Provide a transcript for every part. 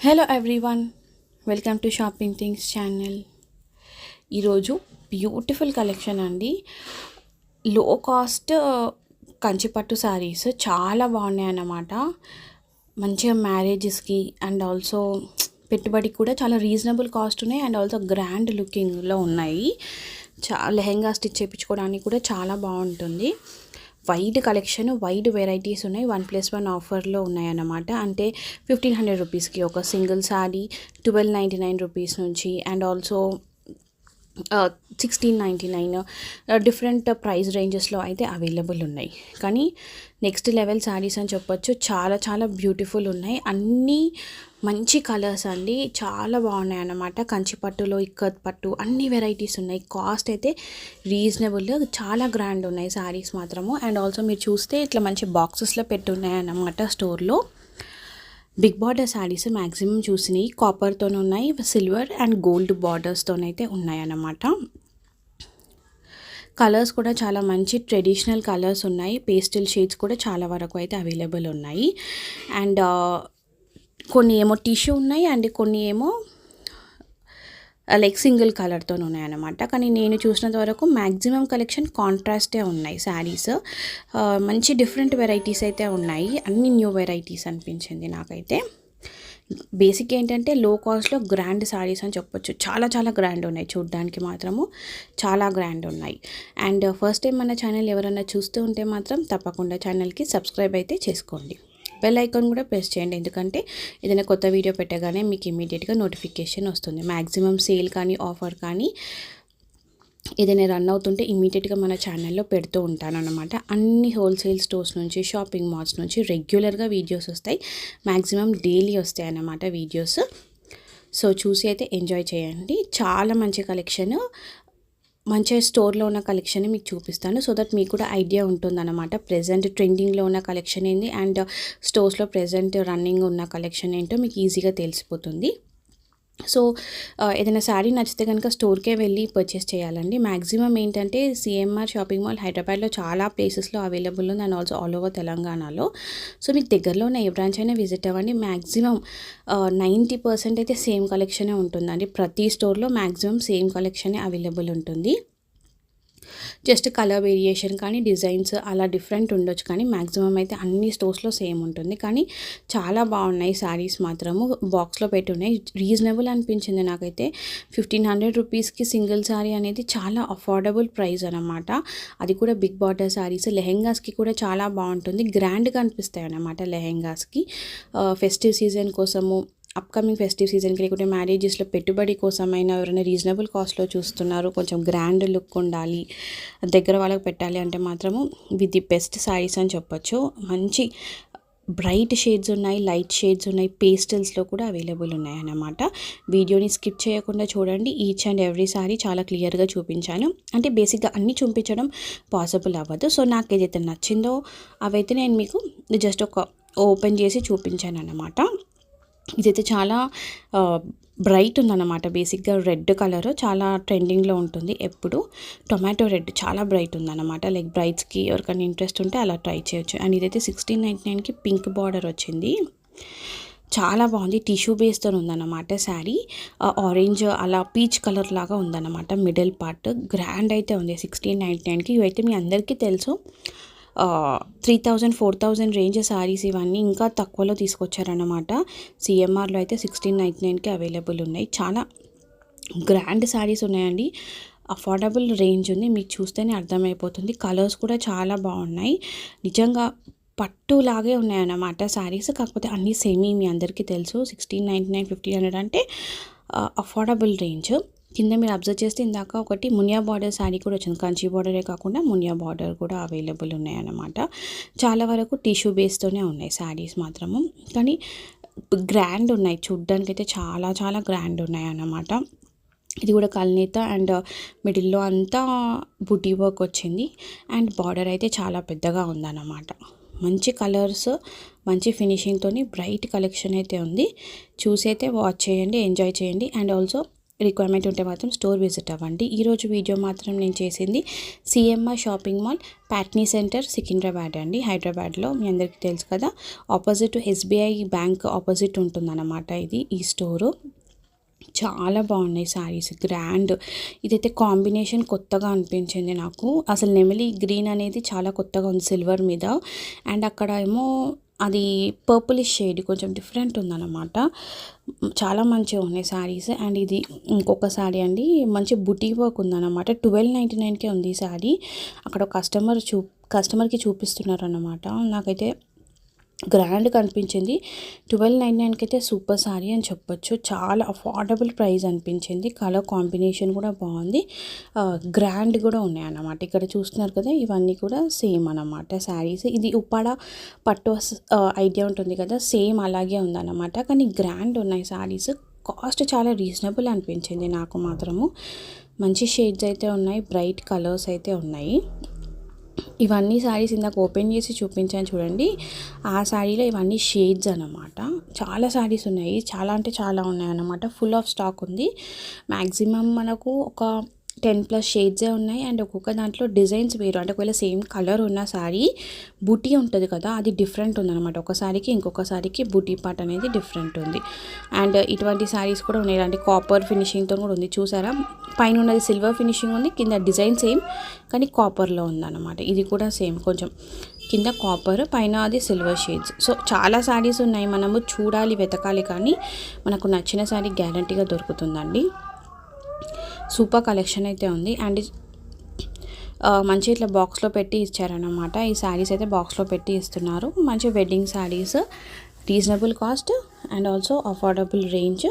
Hello everyone welcome to shopping things channel ఈరోజు beautiful collection అండి. లో కాస్ట్ uh, కంచిపట్టు శారీస్ చాలా బాగున్నాయి అన్నమాట మంచిగా మ్యారేజెస్కి అండ్ ఆల్సో పెట్టుబడికి కూడా చాలా రీజనబుల్ కాస్ట్ ఉన్నాయి అండ్ ఆల్సో గ్రాండ్ లుకింగ్లో ఉన్నాయి. చా లెహెంగా స్టిచ్ చేయించుకోవడానికి కూడా చాలా బాగుంటుంది. వైడ్ కలెక్షన్ వైడ్ వెరైటీస్ ఉన్నాయి. వన్ ప్లస్ వన్ ఆఫర్లో ఉన్నాయన్నమాట. అంటే ఫిఫ్టీన్ హండ్రెడ్ రూపీస్కి ఒక single sari twelve ninety nine rupees నుంచి and also sixteen ninety nine different price రేంజెస్లో అయితే అవైలబుల్ ఉన్నాయి. కానీ నెక్స్ట్ లెవెల్ శారీస్ అని చెప్పొచ్చు. చాలా చాలా బ్యూటిఫుల్ ఉన్నాయి. అన్నీ మంచి కలర్స్ అండి. చాలా బాగున్నాయి అన్నమాట. కంచిపట్టులో ఇక్కత్ పట్టు అన్ని వెరైటీస్ ఉన్నాయి. కాస్ట్ అయితే రీజనబుల్ చాలా గ్రాండ్ ఉన్నాయి శారీస్ మాత్రము. అండ్ ఆల్సో మీరు చూస్తే ఇట్లా మంచి బాక్సెస్లో పెట్టి ఉన్నాయి అన్నమాట స్టోర్లో. బిగ్ బార్డర్ శారీస్ మ్యాక్సిమం చూసినాయి కాపర్తో ఉన్నాయి సిల్వర్ అండ్ గోల్డ్ బార్డర్స్తోనైతే ఉన్నాయి అన్నమాట. కలర్స్ కూడా చాలా మంచి ట్రెడిషనల్ కలర్స్ ఉన్నాయి. పేస్టల్ షేడ్స్ కూడా చాలా వరకు అయితే అవైలబుల్ ఉన్నాయి. అండ్ కొన్ని ఏమో టిష్యూ ఉన్నాయి అండ్ కొన్ని ఏమో లైక్ సింగిల్ కలర్తో ఉన్నాయన్నమాట. కానీ నేను చూసినంత వరకు మ్యాక్సిమం కలెక్షన్ కాంట్రాస్టే ఉన్నాయి శారీస్. మంచి డిఫరెంట్ వెరైటీస్ అయితే ఉన్నాయి. అన్ని న్యూ వెరైటీస్ అనిపించింది నాకైతే. బేసిక్ ఏంటంటే లో కాస్ట్లో గ్రాండ్ శారీస్ అని చెప్పొచ్చు. చాలా చాలా గ్రాండ్ ఉన్నాయి. చూడ్డానికి మాత్రము చాలా గ్రాండ్ ఉన్నాయి. అండ్ ఫస్ట్ టైం మన ఛానల్ ఎవరైనా చూస్తూ ఉంటే మాత్రం తప్పకుండా ఛానల్కి సబ్స్క్రైబ్ అయితే చేసుకోండి. బెల్ ఐకాన్ కూడా ప్రెస్ చేయండి. ఎందుకంటే ఏదైనా కొత్త వీడియో పెట్టగానే మీకు ఇమీడియట్గా నోటిఫికేషన్ వస్తుంది. మ్యాక్సిమం సేల్ కానీ ఆఫర్ కానీ ఏదైనా రన్ అవుతుంటే ఇమీడియట్గా మన ఛానల్లో పెడుతూ ఉంటాను అనమాట అన్ని హోల్సేల్ స్టోర్స్ నుంచి షాపింగ్ మాల్స్ నుంచి రెగ్యులర్గా వీడియోస్ వస్తాయి. మ్యాక్సిమం డైలీ వస్తాయి అన్నమాట వీడియోస్. సో చూసి అయితే ఎంజాయ్ చేయండి. చాలా మంచి కలెక్షన్. మంచిగా స్టోర్లో ఉన్న కలెక్షన్ మీకు చూపిస్తాను. సో దట్ మీకు కూడా ఐడియా ఉంటుందన్నమాట. ప్రజెంట్ ట్రెండింగ్లో ఉన్న కలెక్షన్ ఏంది? అండ్ స్టోర్స్లో ప్రజెంట్ రన్నింగ్ ఉన్న కలెక్షన్ ఏంటో మీకు ఈజీగా తెలిసిపోతుంది. సో ఏదైనా శారీ నచ్చితే కనుక స్టోర్కే వెళ్ళి పర్చేస్ చేయాలండి. మ్యాక్సిమం ఏంటంటే సిఎంఆర్ షాపింగ్ మాల్ హైదరాబాద్లో చాలా ప్లేసెస్లో అవైలబుల్ ఉంది అండ్ ఆల్సో ఆల్ ఓవర్ తెలంగాణలో. సో మీకు దగ్గరలో ఉన్న ఏ బ్రాంచ్ అయినా విజిట్ అవ్వండి. మ్యాక్సిమం నైంటీ పర్సెంట్ అయితే సేమ్ కలెక్షనే ఉంటుందండి. ప్రతి స్టోర్లో మ్యాక్సిమం సేమ్ కలెక్షనే అవైలబుల్ ఉంటుంది. జస్ట్ కలర్ వేరియేషన్ కానీ డిజైన్స్ అలా డిఫరెంట్ ఉండొచ్చు కానీ మ్యాక్సిమం అయితే అన్ని స్టోర్స్లో సేమ్ ఉంటుంది. కానీ చాలా బాగున్నాయి శారీస్ మాత్రము. బాక్స్లో పెట్టి ఉన్నాయి రీజనబుల్ అనిపించింది నాకైతే. ఫిఫ్టీన్ హండ్రెడ్ రూపీస్కి సింగిల్ శారీ అనేది చాలా అఫోర్డబుల్ ప్రైస్ అనమాట అది కూడా బిగ్ బార్డర్ శారీస్. లెహెంగాస్కి కూడా చాలా బాగుంటుంది. గ్రాండ్గా అనిపిస్తాయి అన్నమాట లెహెంగాస్కి ఫెస్టివ్ సీజన్ కోసము అప్కమింగ్ ఫెస్టివ్ సీజన్కి లేకుంటే మ్యారేజెస్లో పెట్టుబడి కోసమైనా ఎవరైనా రీజనబుల్ కాస్ట్లో చూస్తున్నారు కొంచెం గ్రాండ్ లుక్ ఉండాలి దగ్గర వాళ్ళకి పెట్టాలి అంటే మాత్రము విత్ ది బెస్ట్ సారీస్ అని చెప్పొచ్చు. మంచి బ్రైట్ షేడ్స్ ఉన్నాయి లైట్ షేడ్స్ ఉన్నాయి పేస్టల్స్లో కూడా అవైలబుల్ ఉన్నాయి అన్నమాట వీడియోని స్కిప్ చేయకుండా చూడండి. ఈచ్ అండ్ ఎవ్రీ సారీ చాలా క్లియర్గా చూపించాను. అంటే బేసిక్గా అన్నీ చూపించడం పాసిబుల్ అవ్వదు. సో నాకు ఏదైతే నచ్చిందో అవైతే నేను మీకు జస్ట్ ఒక ఓపెన్ చేసి చూపించాను అన్నమాట ఇదైతే చాలా బ్రైట్ ఉందన్నమాట. బేసిక్గా రెడ్ కలర్ చాలా ట్రెండింగ్లో ఉంటుంది ఎప్పుడు. టొమాటో రెడ్ చాలా బ్రైట్ ఉందన్నమాట. లైక్ బ్రైట్స్కి ఎవరికైనా ఇంట్రెస్ట్ ఉంటే అలా ట్రై చేయొచ్చు. అండ్ ఇదైతే సిక్స్టీన్ నైంటీ నైన్కి పింక్ బార్డర్ వచ్చింది. చాలా బాగుంది. టిష్యూ బేస్తో ఉందన్నమాట శారీ. ఆరెంజ్ అలా పీచ్ కలర్ లాగా ఉందన్నమాట. Middle part. గ్రాండ్ అయితే ఉంది సిక్స్టీన్ నైంటీ నైన్కి. ఇవైతే మీ అందరికీ తెలుసు. Three thousand four thousand range saris ఇవన్నీ ఇంకా తక్కువలో తీసుకొచ్చారన్నమాట. సిఎంఆర్లో అయితే సిక్స్టీన్ నైంటీ నైన్కి అవైలబుల్ ఉన్నాయి. చాలా గ్రాండ్ శారీస్ ఉన్నాయండి. అఫోర్డబుల్ రేంజ్ ఉంది. మీకు చూస్తేనే అర్థమైపోతుంది. కలర్స్ కూడా చాలా బాగున్నాయి. నిజంగా పట్టు లాగే ఉన్నాయన్నమాట శారీస్ కాకపోతే అన్నీ సేమీ మీ అందరికీ తెలుసు. Sixteen ninety nine fifteen hundred అంటే అఫోర్డబుల్ రేంజ్ కింద మీరు అబ్జర్వ్ చేస్తే ఇందాక ఒకటి మునియా బార్డర్ శారీ కూడా వచ్చింది. కంచి బార్డరే కాకుండా మునియా బార్డర్ కూడా అవైలబుల్ ఉన్నాయన్నమాట. చాలా వరకు టిష్యూ బేస్తోనే ఉన్నాయి శారీస్ మాత్రము. కానీ గ్రాండ్ ఉన్నాయి. చూడ్డానికి అయితే చాలా చాలా గ్రాండ్ ఉన్నాయి అన్నమాట ఇది కూడా కల్నేత అండ్ మిడిల్లో అంతా బుటీ వర్క్ వచ్చింది. అండ్ బార్డర్ అయితే చాలా పెద్దగా ఉందన్నమాట. మంచి కలర్స్ మంచి ఫినిషింగ్తోని బ్రైట్ కలెక్షన్ అయితే ఉంది. చూసి అయితే వాచ్ చేయండి ఎంజాయ్ చేయండి. అండ్ ఆల్సో రిక్వైర్మెంట్ ఉంటే మాత్రం స్టోర్ విజిట్ అవ్వండి. ఈరోజు వీడియో మాత్రం నేను చేసింది CMR shopping mall Patny centre Secunderabad అండి. హైదరాబాద్లో మీ అందరికీ తెలుసు కదా ఆపోజిట్ ఎస్బీఐ బ్యాంక్ ఆపోజిట్ ఉంటుందన్నమాట ఇది ఈ స్టోరు చాలా బాగున్నాయి శారీస్ గ్రాండ్ ఇదైతే కాంబినేషన్ కొత్తగా అనిపించింది నాకు. అసలు నెమలి గ్రీన్ అనేది చాలా కొత్తగా ఉంది సిల్వర్ మీద. అండ్ అక్కడ ఏమో అది పర్పులిష్ షేడ్ కొంచెం డిఫరెంట్ ఉందన్నమాట. చాలా మంచిగా ఉన్నాయి శారీస్ అండ్ ఇది ఇంకొక శారీ అండి. మంచి బుటీ వర్క్ ఉందన్నమాట. ట్వెల్వ్ నైంటీ నైన్కే ఉంది ఈ శారీ అక్కడ కస్టమర్ చూ కస్టమర్కి చూపిస్తున్నారు అన్నమాట నాకైతే గ్రాండ్ కనిపించింది. ట్వెల్వ్ నైన్ నైన్కి అయితే సూపర్ సారీ అని చెప్పొచ్చు. చాలా అఫోర్డబుల్ ప్రైస్ అనిపించింది. కలర్ కాంబినేషన్ కూడా బాగుంది. గ్రాండ్ కూడా ఉన్నాయి అన్నమాట ఇక్కడ చూస్తున్నారు కదా ఇవన్నీ కూడా సేమ్ అన్నమాట శారీస్. ఇది ఉప్పాడ పట్టు ఐడియా ఉంటుంది కదా సేమ్ అలాగే ఉందన్నమాట. కానీ గ్రాండ్ ఉన్నాయి శారీస్. కాస్ట్ చాలా రీజనబుల్ అనిపించింది నాకు మాత్రము. మంచి షేడ్స్ అయితే ఉన్నాయి బ్రైట్ కలర్స్ అయితే ఉన్నాయి. ఇవన్నీ శారీస్ ఇందాక ఓపెన్ చేసి చూపించాను చూడండి. ఆ శారీలో ఇవన్నీ షేడ్స్ అనమాట చాలా శారీస్ ఉన్నాయి. చాలా అంటే చాలా ఉన్నాయి అన్నమాట ఫుల్ ఆఫ్ స్టాక్ ఉంది. మ్యాక్సిమం మనకు ఒక టెన్ ప్లస్ షేడ్సే ఉన్నాయి. అండ్ ఒక్కొక్క దాంట్లో డిజైన్స్ వేరు. అంటే ఒకవేళ సేమ్ కలర్ ఉన్న శారీ బుటీ ఉంటుంది కదా అది డిఫరెంట్ ఉందన్నమాట. ఒక శారీకి ఇంకొక శారీకి బుటీ పార్ట్ అనేది డిఫరెంట్ ఉంది. అండ్ ఇటువంటి శారీస్ కూడా ఉన్నాయి. అంటే కాపర్ ఫినిషింగ్తో కూడా ఉంది. చూసారా? పైన ఉన్నది సిల్వర్ ఫినిషింగ్ ఉంది. కింద డిజైన్ సేమ్ కానీ కాపర్లో ఉందన్నమాట. ఇది కూడా సేమ్. కొంచెం కింద కాపర్ పైన అది సిల్వర్ షేడ్స్. సో చాలా శారీస్ ఉన్నాయి. మనము చూడాలి వెతకాలి కానీ మనకు నచ్చిన శారీ గ్యారంటీగా దొరుకుతుందండి. సూపర్ కలెక్షన్ అయితే ఉంది. అండ్ మంచి ఇట్లా బాక్స్లో పెట్టి ఇచ్చారనమాట ఈ శారీస్ అయితే బాక్స్లో పెట్టి ఇస్తున్నారు. మంచి wedding saris reasonable cost and also affordable range.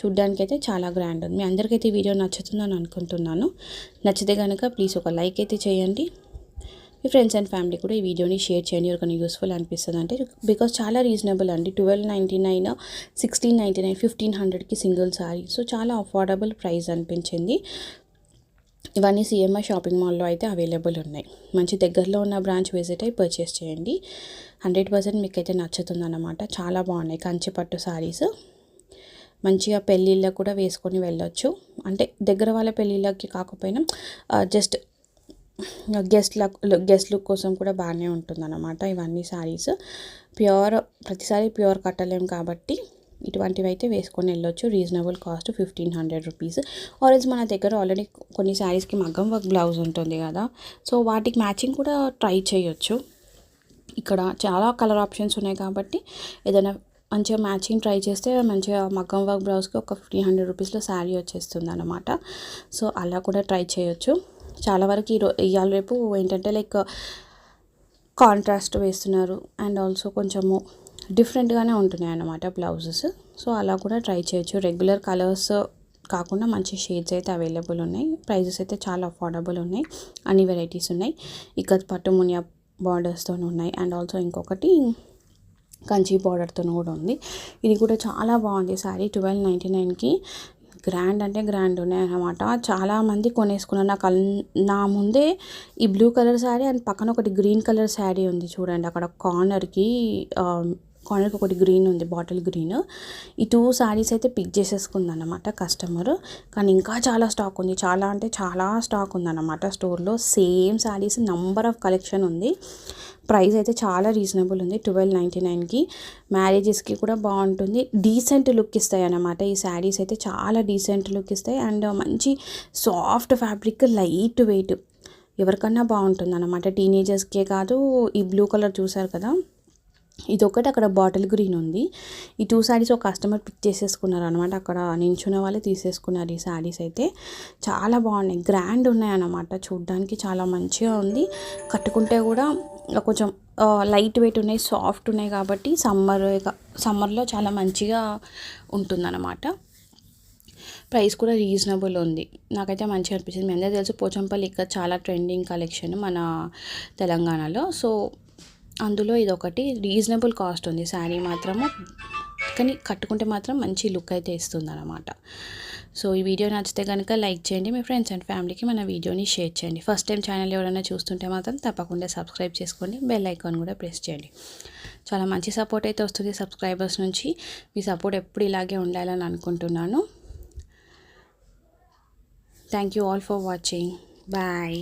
చూడ్డానికి అయితే చాలా గ్రాండ్ ఉంది. మీ అందరికైతే ఈ వీడియో నచ్చుతుందని అనుకుంటున్నాను. నచ్చితే కనుక ప్లీజ్ ఒక లైక్ అయితే చేయండి. మీ ఫ్రెండ్స్ అండ్ ఫ్యామిలీ కూడా ఈ వీడియోని షేర్ చేయండి. ఎవరికైనా యూస్ఫుల్ అనిపిస్తుంది. అంటే బికాస్ చాలా రీజనబుల్ అండి. Twelve ninety nine sixteen ninety nine fifteen హండ్రెడ్కి సింగిల్ సారీ సో చాలా అఫోర్డబుల్ ప్రైస్ అనిపించింది. ఇవన్నీ సిఎంఐ షాపింగ్ మాల్లో అయితే అవైలబుల్ ఉన్నాయి. మంచి దగ్గరలో ఉన్న బ్రాంచ్ విజిట్ అయి పర్చేస్ చేయండి. హండ్రెడ్ పర్సెంట్ మీకు అయితే నచ్చుతుందన్నమాట. చాలా బాగున్నాయి. కంచి పట్టు శారీస్ మంచిగా పెళ్ళిళ్ళకు కూడా వేసుకొని వెళ్ళొచ్చు. అంటే దగ్గర వాళ్ళ పెళ్ళిళ్ళకి కాకపోయినా uh, just guest luck guest look కోసం కూడా బాగానే ఉంటుందన్నమాట ఇవన్నీ శారీస్ ప్యూర్ ప్రతిసారి ప్యూర్ కట్టలేం కాబట్టి ఇటువంటివి అయితే వేసుకొని వెళ్ళొచ్చు. Reasonable cost fifteen hundred rupees orange మన దగ్గర ఆల్రెడీ కొన్ని శారీస్కి మగ్గం వర్క్ బ్లౌజ్ ఉంటుంది కదా. సో వాటికి మ్యాచింగ్ కూడా ట్రై చేయొచ్చు. ఇక్కడ చాలా కలర్ ఆప్షన్స్ ఉన్నాయి కాబట్టి ఏదైనా మంచిగా మ్యాచింగ్ ట్రై చేస్తే మంచిగా మగ్గం వర్క్ బ్లౌజ్కి ఒక ఫిఫ్టీన్ హండ్రెడ్ రూపీస్లో శారీ వచ్చేస్తుంది అనమాట సో అలా కూడా ట్రై చేయొచ్చు. చాలా వరకు ఈరో ఇవాళ రేపు ఏంటంటే లైక్ కాంట్రాస్ట్ వేస్తున్నారు అండ్ ఆల్సో కొంచెము డిఫరెంట్గానే ఉంటున్నాయి అన్నమాట బ్లౌజెస్. సో అలా కూడా ట్రై చేయొచ్చు. రెగ్యులర్ కలర్స్ కాకుండా మంచి షేడ్స్ అయితే అవైలబుల్ ఉన్నాయి. ప్రైజెస్ అయితే చాలా అఫోర్డబుల్ ఉన్నాయి. అన్ని వెరైటీస్ ఉన్నాయి. ఇక పట్టు మునియా బార్డర్స్తో ఉన్నాయి. అండ్ ఆల్సో ఇంకొకటి కంచి బార్డర్తో కూడా ఉంది. ఇది కూడా చాలా బాగుంది సారీ. ట్వెల్వ్ నైంటీ నైన్కి గ్రాండ్ అంటే గ్రాండ్ ఉన్నాయి అనమాట చాలామంది కొనేసుకున్నారు. నాకు నా ముందే ఈ బ్లూ కలర్ శారీ అండ్ పక్కన ఒకటి గ్రీన్ కలర్ శారీ ఉంది చూడండి. అక్కడ కార్నర్కి కార్నర్కి ఒకటి గ్రీన్ ఉంది బాటిల్ గ్రీన్. ఈ టూ శారీస్ అయితే పిక్ చేసేసుకుందనమాట కస్టమర్. కానీ ఇంకా చాలా స్టాక్ ఉంది. చాలా అంటే చాలా స్టాక్ ఉందన్నమాట స్టోర్లో. Same saris number of collection ఉంది. ప్రైస్ అయితే చాలా రీజనబుల్ ఉంది. ట్వెల్వ్ నైంటీ నైన్కి. మ్యారేజెస్కి కూడా బాగుంటుంది. డీసెంట్ లుక్ ఇస్తాయి అన్నమాట ఈ శారీస్ అయితే. చాలా డీసెంట్ లుక్ ఇస్తాయి. అండ్ మంచి సాఫ్ట్ ఫ్యాబ్రిక్ లైట్ వెయిట్. ఎవరికన్నా బాగుంటుంది అన్నమాట టీనేజర్స్కే కాదు ఈ బ్లూ కలర్ చూసారు కదా? ఇది ఒకటి అక్కడ బాటిల్ గ్రీన్ ఉంది. ఈ టూ శారీస్ ఒక కస్టమర్ పిక్ చేసేసుకున్నారు అనమాట అక్కడ నించున్న వాళ్ళే తీసేసుకున్నారు ఈ శారీస్ అయితే. చాలా బాగున్నాయి. గ్రాండ్ ఉన్నాయి అన్నమాట చూడ్డానికి చాలా మంచిగా ఉంది. కట్టుకుంటే కూడా కొంచెం లైట్ వెయిట్ ఉన్నాయి సాఫ్ట్ ఉన్నాయి కాబట్టి సమ్మర్ సమ్మర్లో చాలా మంచిగా ఉంటుందన్నమాట. ప్రైస్ కూడా రీజనబుల్ ఉంది. నాకైతే మంచిగా అనిపించింది. మీ అందరూ తెలుసు పోచంపల్లి ఇక్కడ చాలా ట్రెండింగ్ కలెక్షన్ మన తెలంగాణలో. సో అందులో ఇది ఒకటి రీజనబుల్ కాస్ట్ ఉంది శారీ మాత్రము. కానీ కట్టుకుంటే మాత్రం మంచి లుక్ అయితే ఇస్తుంది అనమాట సో ఈ వీడియో నచ్చితే కనుక లైక్ చేయండి. మీ ఫ్రెండ్స్ అండ్ ఫ్యామిలీకి మన వీడియోని షేర్ చేయండి. ఫస్ట్ టైం ఛానల్ ఎవరైనా చూస్తుంటే మాత్రం తప్పకుండా సబ్స్క్రైబ్ చేసుకోండి. బెల్ ఐకాన్ కూడా ప్రెస్ చేయండి. చాలా మంచి సపోర్ట్ అయితే వస్తుంది సబ్స్క్రైబర్స్ నుంచి. మీ సపోర్ట్ ఎప్పుడు ఇలాగే ఉండాలని అనుకుంటున్నాను. Thank you all for watching bye